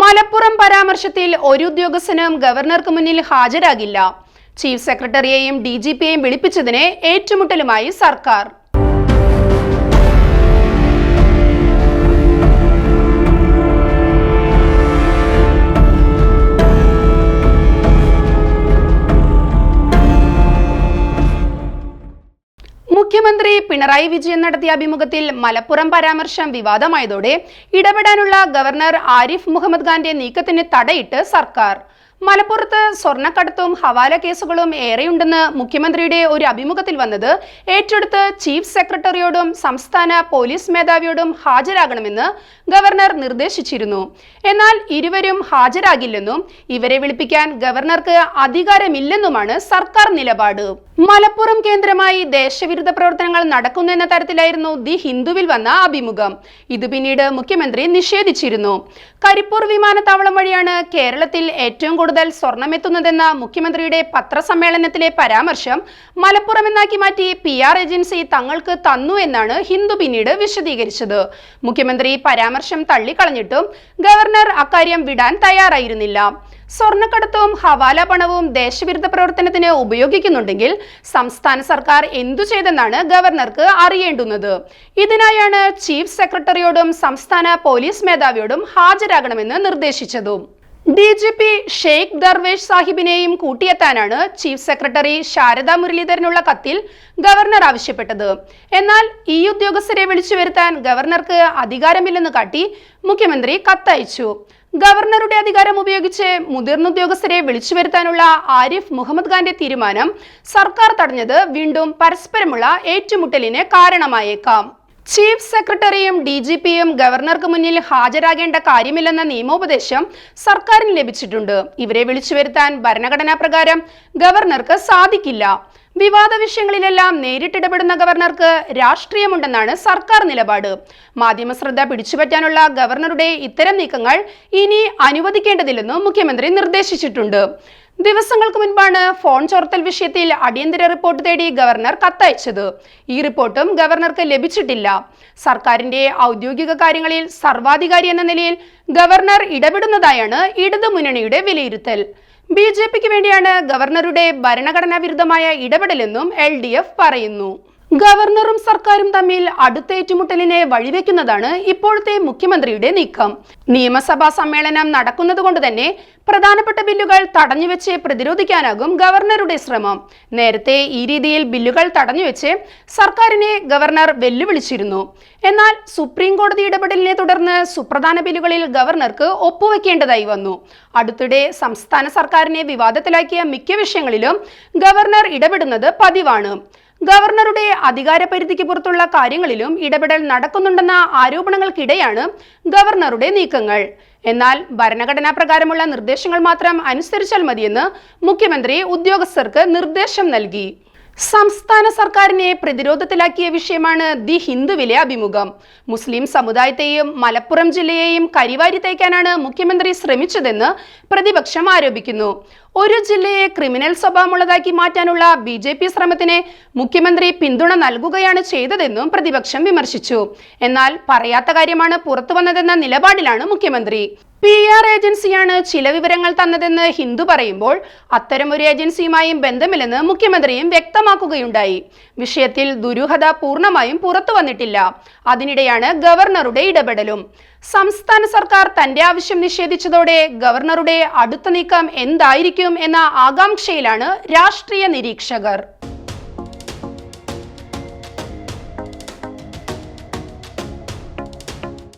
മലപ്പുറം പരാമർശത്തിൽ ഒരു ഉദ്യോഗസ്ഥനും ഗവർണർക്ക് മുന്നിൽ ഹാജരാകില്ല. ചീഫ് സെക്രട്ടറിയെയും ഡി ജി പിയെയും വിളിപ്പിച്ചതിനെ ഏറ്റുമുട്ടലുമായി സർക്കാർ. മുഖ്യമന്ത്രി പിണറായി വിജയൻ നടത്തിയ അഭിമുഖത്തിൽ മലപ്പുറം പരാമർശം വിവാദമായതോടെ ഇടപെടാനുള്ള ഗവർണർ ആരിഫ് മുഹമ്മദ് ഖാന്റെ നീക്കത്തിന് തടയിട്ട് സർക്കാർ. മലപ്പുറത്ത് സ്വർണക്കടത്തും ഹവാല കേസുകളും ഏറെയുണ്ടെന്ന് മുഖ്യമന്ത്രിയുടെ ഒരു അഭിമുഖത്തിൽ വന്നത് ഏറ്റെടുത്ത് ചീഫ് സെക്രട്ടറിയോടും സംസ്ഥാന പോലീസ് മേധാവിയോടും ഹാജരാകണമെന്ന് ഗവർണർ നിർദ്ദേശിച്ചിരുന്നു. എന്നാൽ ഇരുവരും ഹാജരാകില്ലെന്നും ഇവരെ വിളിപ്പിക്കാൻ ഗവർണർക്ക് അധികാരമില്ലെന്നുമാണ് സർക്കാർ നിലപാട്. മലപ്പുറം കേന്ദ്രമായി ദേശവിരുദ്ധ പ്രവർത്തനങ്ങൾ നടക്കുന്നു എന്ന തരത്തിലായിരുന്നു ദി ഹിന്ദുവിൽ വന്ന അഭിമുഖം. ഇത് പിന്നീട് മുഖ്യമന്ത്രി നിഷേധിച്ചിരുന്നു. കരിപ്പൂർ വിമാനത്താവളം വഴിയാണ് കേരളത്തിൽ ഏറ്റവും കൂടുതൽ സ്വർണമെത്തുന്നതെന്ന മുഖ്യമന്ത്രിയുടെ പത്രസമ്മേളനത്തിലെ പരാമർശം മലപ്പുറം എന്നാക്കി മാറ്റി പി ആർ ഏജൻസി തങ്ങൾക്ക് തന്നു എന്നാണ് ഹിന്ദു പിന്നീട് വിശദീകരിച്ചത്. മുഖ്യമന്ത്രി പരാമർശം തള്ളിക്കളഞ്ഞിട്ടും ഗവർണർ അക്കാര്യം വിടാൻ തയ്യാറായിരുന്നില്ല. സ്വർണക്കടത്തും ഹവാല പണവും ദേശവിരുദ്ധ പ്രവർത്തനത്തിന് ഉപയോഗിക്കുന്നുണ്ടെങ്കിൽ സംസ്ഥാന സർക്കാർ എന്തു ചെയ്തെന്നാണ് ഗവർണർക്ക് അറിയേണ്ടുന്നത്. ഇതിനായാണ് ചീഫ് സെക്രട്ടറിയോടും സംസ്ഥാന പോലീസ് മേധാവിയോടും ഹാജരാകണമെന്ന് നിർദ്ദേശിച്ചതും. D G P Sheikh Darvesh സാഹിബിനെയും കൂട്ടിയെത്താനാണ് ചീഫ് സെക്രട്ടറി ശാരദാ മുരളീധരനുള്ള കത്തിൽ ഗവർണർ ആവശ്യപ്പെട്ടത്. എന്നാൽ ഈ ഉദ്യോഗസ്ഥരെ വിളിച്ചു വരുത്താൻ ഗവർണർക്ക് അധികാരമില്ലെന്ന് കാട്ടി മുഖ്യമന്ത്രി കത്തയച്ചു. ഗവർണറുടെ അധികാരം ഉപയോഗിച്ച് മുതിർന്ന ഉദ്യോഗസ്ഥരെ വിളിച്ചു വരുത്താനുള്ള ആരിഫ് മുഹമ്മദ് ഖാന്റെ തീരുമാനം സർക്കാർ തടഞ്ഞത് വീണ്ടും പരസ്പരമുള്ള ഏറ്റുമുട്ടലിന് കാരണമായേക്കാം. ചീഫ് സെക്രട്ടറിയും ഡി ജി പിയും ഗവർണർക്ക് മുന്നിൽ ഹാജരാകേണ്ട കാര്യമില്ലെന്ന നിയമോപദേശം സർക്കാരിന് ലഭിച്ചിട്ടുണ്ട്. ഇവരെ വിളിച്ചു വരുത്താൻ ഭരണഘടനാ പ്രകാരം ഗവർണർക്ക് സാധിക്കില്ല. വിവാദ വിഷയങ്ങളിലെല്ലാം നേരിട്ടിടപെടുന്ന ഗവർണർക്ക് രാഷ്ട്രീയമുണ്ടെന്നാണ് സർക്കാർ നിലപാട്. മാധ്യമ ശ്രദ്ധ പിടിച്ചുപറ്റാനുള്ള ഗവർണറുടെ ഇത്തരം നീക്കങ്ങൾ ഇനി അനുവദിക്കേണ്ടതില്ലെന്നും മുഖ്യമന്ത്രി നിർദ്ദേശിച്ചിട്ടുണ്ട്. ദിവസങ്ങൾക്ക് മുൻപാണ് ഫോൺ ചോർത്തൽ വിഷയത്തിൽ അടിയന്തര റിപ്പോർട്ട് തേടി ഗവർണർ കത്തയച്ചത്. ഈ റിപ്പോർട്ടും ഗവർണർക്ക് ലഭിച്ചിട്ടില്ല. സർക്കാരിന്റെ ഔദ്യോഗിക കാര്യങ്ങളിൽ സർവാധികാരി എന്ന നിലയിൽ ഗവർണർ ഇടപെടുന്നതായാണ് ഇടതു മുന്നണിയുടെ വിലയിരുത്തൽ. ബി ജെ പിക്ക് വേണ്ടിയാണ് ഗവർണറുടെ ഭരണഘടനാ വിരുദ്ധമായ ഇടപെടലെന്നും എൽ ഡി എഫ് പറയുന്നു. ഗവർണറും സർക്കാരും തമ്മിൽ അടുത്ത ഏറ്റുമുട്ടലിനെ വഴിവെക്കുന്നതാണ് ഇപ്പോഴത്തെ മുഖ്യമന്ത്രിയുടെ നീക്കം. നിയമസഭാ സമ്മേളനം നടക്കുന്നത് കൊണ്ട് തന്നെ പ്രധാനപ്പെട്ട ബില്ലുകൾ തടഞ്ഞുവെച്ച് പ്രതിരോധിക്കാനാകും ഗവർണറുടെ ശ്രമം. നേരത്തെ ഈ രീതിയിൽ ബില്ലുകൾ തടഞ്ഞുവെച്ച് സർക്കാരിനെ ഗവർണർ വെല്ലുവിളിച്ചിരുന്നു. എന്നാൽ സുപ്രീം കോടതി ഇടപെടലിനെ തുടർന്ന് സുപ്രധാന ബില്ലുകളിൽ ഗവർണർക്ക് ഒപ്പുവെക്കേണ്ടതായി വന്നു. അടുത്തിടെ സംസ്ഥാന സർക്കാരിനെ വിവാദത്തിലാക്കിയ മിക്ക വിഷയങ്ങളിലും ഗവർണർ ഇടപെടുന്നത് പതിവാണ്. ഗവർണറുടെ അധികാരപരിധിക്ക് പുറത്തുള്ള കാര്യങ്ങളിലും ഇടപെടൽ നടക്കുന്നുണ്ടെന്ന ആരോപണങ്ങൾക്കിടെയാണ് ഗവർണറുടെ നീക്കങ്ങൾ. എന്നാൽ ഭരണഘടനാ പ്രകാരമുള്ള നിർദ്ദേശങ്ങൾ മാത്രം അനുസരിച്ചാൽ മതിയെന്ന് മുഖ്യമന്ത്രി ഉദ്യോഗസ്ഥർക്ക് നിർദ്ദേശം നൽകി. സംസ്ഥാന സർക്കാരിനെ പ്രതിരോധത്തിലാക്കിയ വിഷയമാണ് ദി ഹിന്ദുവിലെ അഭിമുഖം. മുസ്ലിം സമുദായത്തെയും മലപ്പുറം ജില്ലയെയും കരിവാരി തേക്കാനാണ് മുഖ്യമന്ത്രി ശ്രമിച്ചതെന്ന് പ്രതിപക്ഷം ആരോപിക്കുന്നു. ഒരു ജില്ലയെ ക്രിമിനൽ സ്വഭാവമുള്ളതാക്കി മാറ്റാനുള്ള ബി ജെ പി ശ്രമത്തിന് മുഖ്യമന്ത്രി പിന്തുണ നൽകുകയാണ് ചെയ്തതെന്നും പ്രതിപക്ഷം വിമർശിച്ചു. എന്നാൽ പറയാത്ത കാര്യമാണ് പുറത്തു വന്നതെന്ന നിലപാടിലാണ് മുഖ്യമന്ത്രി. പി ആർ ഏജൻസിയാണ് ചില വിവരങ്ങൾ തന്നതെന്ന് ഹിന്ദു പറയുമ്പോൾ അത്തരമൊരു ഏജൻസിയുമായും ബന്ധമില്ലെന്ന് മുഖ്യമന്ത്രിയും വ്യക്തമാക്കുകയുണ്ടായി. വിഷയത്തിൽ ദുരൂഹത പൂർണമായും പുറത്തു വന്നിട്ടില്ല. അതിനിടെയാണ് ഗവർണറുടെ ഇടപെടലും. സംസ്ഥാന സർക്കാർ തന്റെ ആവശ്യം നിഷേധിച്ചതോടെ ഗവർണറുടെ അടുത്ത നീക്കം എന്തായിരിക്കും എന്ന ആകാംക്ഷയിലാണ് രാഷ്ട്രീയ നിരീക്ഷകർ.